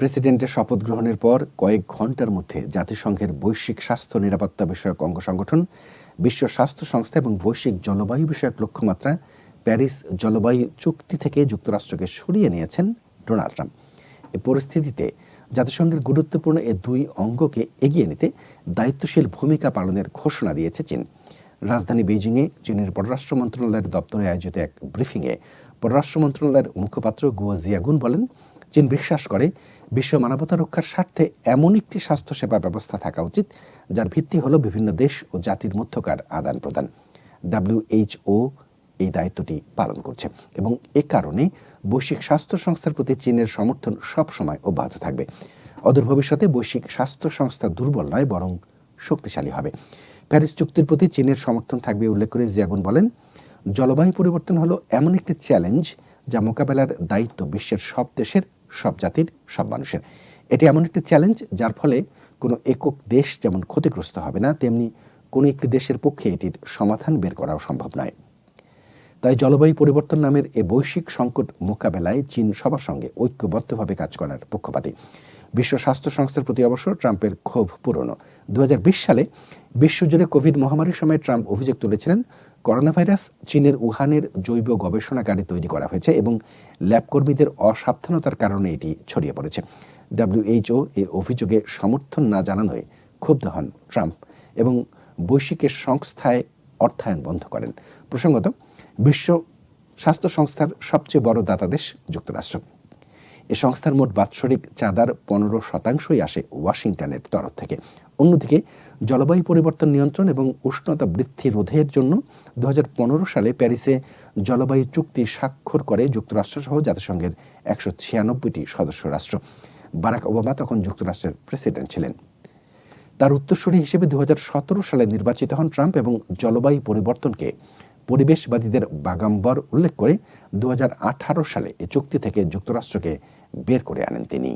প্রেসিডেন্টের শপথ গ্রহণের পর কয়েক ঘণ্টার মধ্যে জাতিসংঘের বৈশ্বিক স্বাস্থ্য নিরাপত্তা বিষয়ক অঙ্গ সংগঠন, বিশ্ব স্বাস্থ্য সংস্থা এবং বৈশ্বিক জলবায়ু বিষয়ক লক্ষ্যমাত্রা প্যারিস জলবায়ু চুক্তি থেকে যুক্তরাষ্ট্রকে সরিয়ে নিয়েছেন ডোনাল্ড ট্রাম্প। এ পরিস্থিতিতে জাতিসংঘের গুরুত্বপূর্ণ এ দুই অঙ্গকে এগিয়ে নিতে দায়িত্বশীল ভূমিকা পালনের ঘোষণা দিয়েছে চীন। রাজধানী বেইজিংয়ে চীনের পররাষ্ট্র মন্ত্রণালয়ের দপ্তরে আয়োজিত এক ব্রিফিংয়ে পররাষ্ট্র মন্ত্রণালয়ের মুখপাত্র গুয়া জিয়াগুন বলেন চীন বিশ্বাস করে, বিশ্ব মানবতা রক্ষার স্বার্থে এমন একটি স্বাস্থ্যসেবা ব্যবস্থা থাকা উচিত, যার ভিত্তি হল বিভিন্ন দেশ ও জাতির মধ্যকার আদান প্রদান। ডাব্লিউএইচও এই দায়িত্বটি পালন করছে এবং এ কারণে বৈশ্বিক স্বাস্থ্য সংস্থার প্রতি চীনের সমর্থন সবসময় অব্যাহত থাকবে। অদূর ভবিষ্যতে বৈশ্বিক স্বাস্থ্য সংস্থা দুর্বল নয়, বরং শক্তিশালী হবে। প্যারিস চুক্তির প্রতি চীনের সমর্থন থাকবে উল্লেখ করে জিয়াগুন বলেন, জলবায়ু পরিবর্তন হলো এমন একটি চ্যালেঞ্জ যা মোকাবেলার দায়িত্ব বিশ্বের সব দেশের সব জাতির, সব মানুষের। এটি এমন একটি চ্যালেঞ্জ যার ফলে কোনো একক দেশ যেমন ক্ষতিগ্রস্ত হবে না, তেমনি কোনো একটি দেশের পক্ষে এটির সমাধান বের করাও সম্ভব নয়। তাই জলবায়ু পরিবর্তন নামের এ বৈশ্বিক সংকট মোকাবেলায় চীন সবার সঙ্গে ঐক্যবদ্ধভাবে কাজ করার পক্ষপাতী। বিশ্ব স্বাস্থ্য সংস্থার প্রতি অবশ্য ট্রাম্পের ক্ষোভ পুরনো। দু হাজার বিশ সালে বিশ্বজুড়ে কোভিড মহামারীর সময় ট্রাম্প অভিযোগ তুলেছিলেন করোনা ভাইরাস চীনের উহানের জৈব গবেষণাগারে তৈরি করা হয়েছে এবং ল্যাবকর্মীদের অসাবধানতার কারণে এটি ছড়িয়ে পড়েছে। ডাব্লিউএইচও এই অভিযোগে সমর্থন না জানানোয় ক্ষুব্ধ হন ট্রাম্প এবং বৈশ্বিকের সংস্থায় অর্থায়ন বন্ধ করেন। প্রসঙ্গত, বিশ্ব স্বাস্থ্য সংস্থার সবচেয়ে বড় দাতা দেশ যুক্তরাষ্ট্র। এ সংস্থার মোট বাৎসরিক চাঁদার পনেরো শতাংশই আসে ওয়াশিংটনের তরফ থেকে। অন্যদিকে জলবায়ু পরিবর্তন নিয়ন্ত্রণ এবং উষ্ণতা বৃদ্ধি রোধের জন্য দু হাজার পনেরো সালে প্যারিসে জলবায়ু চুক্তি স্বাক্ষর করে যুক্তরাষ্ট্রসহ জাতিসংঘের একশো ছিয়ানব্বইটি সদস্য রাষ্ট্র। বারাক ওবামা তখন যুক্তরাষ্ট্রের প্রেসিডেন্ট ছিলেন। তার উত্তরসূরি হিসেবে দু হাজার সতেরো সালে নির্বাচিত হন ট্রাম্প এবং জলবায়ু পরিবর্তনকে পরিবেশবাদীদের বাগাম্বর উল্লেখ করে দু হাজার আঠারো সালে এ চুক্তি থেকে যুক্তরাষ্ট্রকে বের করে আনেন তিনি।